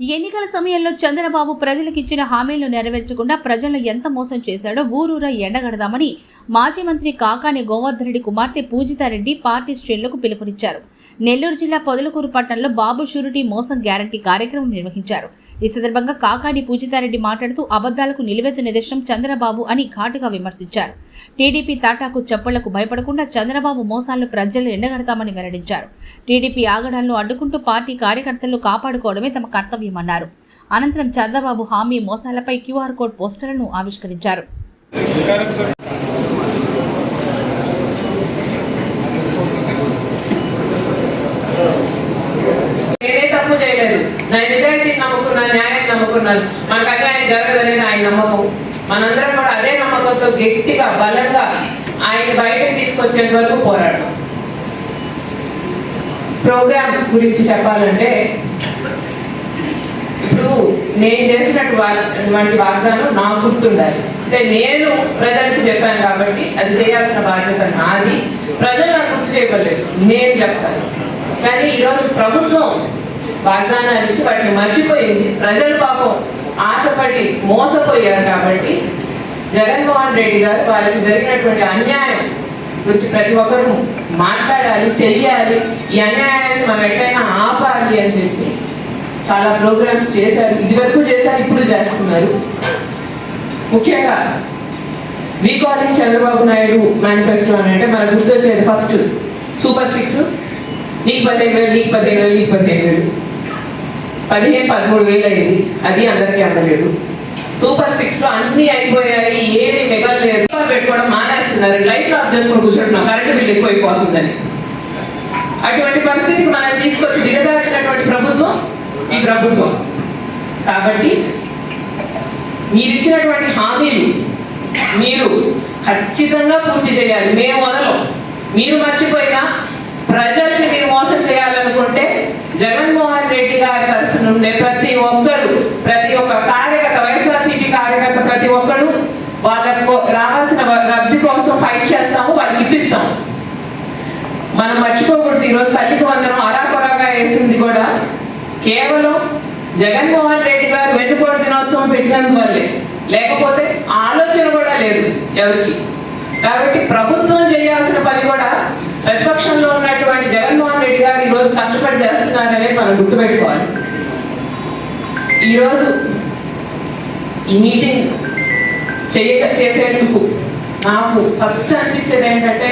ఎన్నికల సమయంలో చంద్రబాబు ప్రజలకిచ్చిన హామీలను నెరవేర్చకుండా ప్రజలను ఎంత మోసం చేశాడో ఊరూరా ఎండగడదామని మాజీ మంత్రి కాకాని గోవర్ధన్ రెడ్డి కుమార్తె పూజితారెడ్డి పార్టీ శ్రేణులకు పిలుపునిచ్చారు. నెల్లూరు జిల్లా పొదలకూరు పట్టణంలో బాబు షూరిటీ మోసం గ్యారంటీ కార్యక్రమం నిర్వహించారు. ఈ సందర్భంగా కాకాని పూజితారెడ్డి మాట్లాడుతూ అబద్దాలకు నిలువెత్తు నిదర్శనం చంద్రబాబు అని ఘాటుగా విమర్శించారు. టీడీపీ తాటాకు చప్పళ్ళకు భయపడకుండా చంద్రబాబు మోసాలను ప్రజలు ఎండగడతామని వెల్లడించారు. టీడీపీ ఆగడాలను అడ్డుకుంటూ పార్టీ కార్యకర్తలను కాపాడుకోవడమే తమ కర్తవ్యమన్నారు. అనంతరం చంద్రబాబు హామీ మోసాలపై క్యూఆర్ కోడ్ పోస్టర్లను ఆవిష్కరించారు. న్యాయాన్ని నమ్ముకున్నాను మనకు జరగదనేది ఆయన నమ్మకం. మనందరం కూడా అదే నమ్మకంతో గట్టిగా బలంగా ఆయన బయటకు తీసుకొచ్చేంత వరకు పోరాడడం ప్రోగ్రామ్ గురించి చెప్పాలంటే ఇప్పుడు నేను చేసినట్టు వంటి వాగ్దానం నాకు గుర్తుండాలి. అంటే నేను ప్రజలకు చెప్పాను కాబట్టి అది చేయాల్సిన బాధ్యత నాది. ప్రజలు నాకు గుర్తు చేయలేదు నేను చెప్తాను కానీ ఈరోజు ప్రభుత్వం వాగ్దానాలు ఇచ్చి వాటిని మర్చిపోయింది. ప్రజలు పాపం ఆశపడి మోసపోయారు కాబట్టి జగన్మోహన్ రెడ్డి గారు వాళ్ళకి జరిగినటువంటి అన్యాయం గురించి ప్రతి ఒక్కరూ మాట్లాడాలి తెలియాలి. ఈ అన్యాయాన్ని మనం ఎట్లయినా ఆపాలి అని చెప్పి చాలా ప్రోగ్రామ్స్ చేశారు. ఇదివరకు చేశారు ఇప్పుడు చేస్తున్నారు. ముఖ్యంగా రీకాలింగ్ చంద్రబాబు నాయుడు మేనిఫెస్టో అని అంటే మనకు గుర్తొచ్చేది ఫస్ట్ సూపర్ సిక్స్ నీకు పదిహేను వేలు నీకు పదిహేను వేలు నీకు పదిహేను వేలు. పదిహేను పదమూడు వేలు అయింది అది అందరికీ అందలేదు. సూపర్ సిక్స్లో అన్ని అయిపోయాయి ఏది మిగలలేదు. పెట్టుకోవడం మానేస్తున్నారు. లైట్ ఆఫ్ చేసుకుని కూర్చుంటున్నాం. కరెంటు బిల్ ఎక్కువైపోతుందని. అటువంటి పరిస్థితికి మనం తీసుకొచ్చి దిగదార్చినటువంటి ప్రభుత్వం? ఈ ప్రభుత్వం. కాబట్టి మీరు ఇచ్చినటువంటి హామీలు మీరు ఖచ్చితంగా పూర్తి చేయాలి. మేము మొదలు మీరు మర్చిపోయినా ప్రజల్ని జగన్మోహన్ రెడ్డి గారి తరఫు నుండి ప్రతి ఒక్కరు ప్రతి ఒక్క కార్యకర్త వైఎస్ఆర్సీపీ కార్యకర్త ప్రతి ఒక్కరు వాళ్ళకు రావాల్సిన లబ్ధి కోసం ఫైట్ చేస్తాము వాళ్ళకి ఇప్పిస్తాము. మనం మర్చిపోకూడదు ఈరోజు తల్లికి వందనం అరాపరాగా వేసింది కూడా కేవలం జగన్మోహన్ రెడ్డి గారు వెన్నుపోటు దినోత్సవం పెట్టినందువల్లే. లేకపోతే ఆలోచన కూడా లేదు ఎవరికి. కాబట్టి ప్రభుత్వం చేయాల్సిన పని కూడా ప్రతిపక్షంలో ఉన్నటువంటి జగన్మోహన్ రెడ్డి గారు ఈరోజు కష్టపడి చేస్తున్నారనే మనం గుర్తుపెట్టుకోవాలి. ఈరోజు ఈ మీటింగ్ చేయ చేసేందుకు నాకు ఫస్ట్ అనిపించేది ఏంటంటే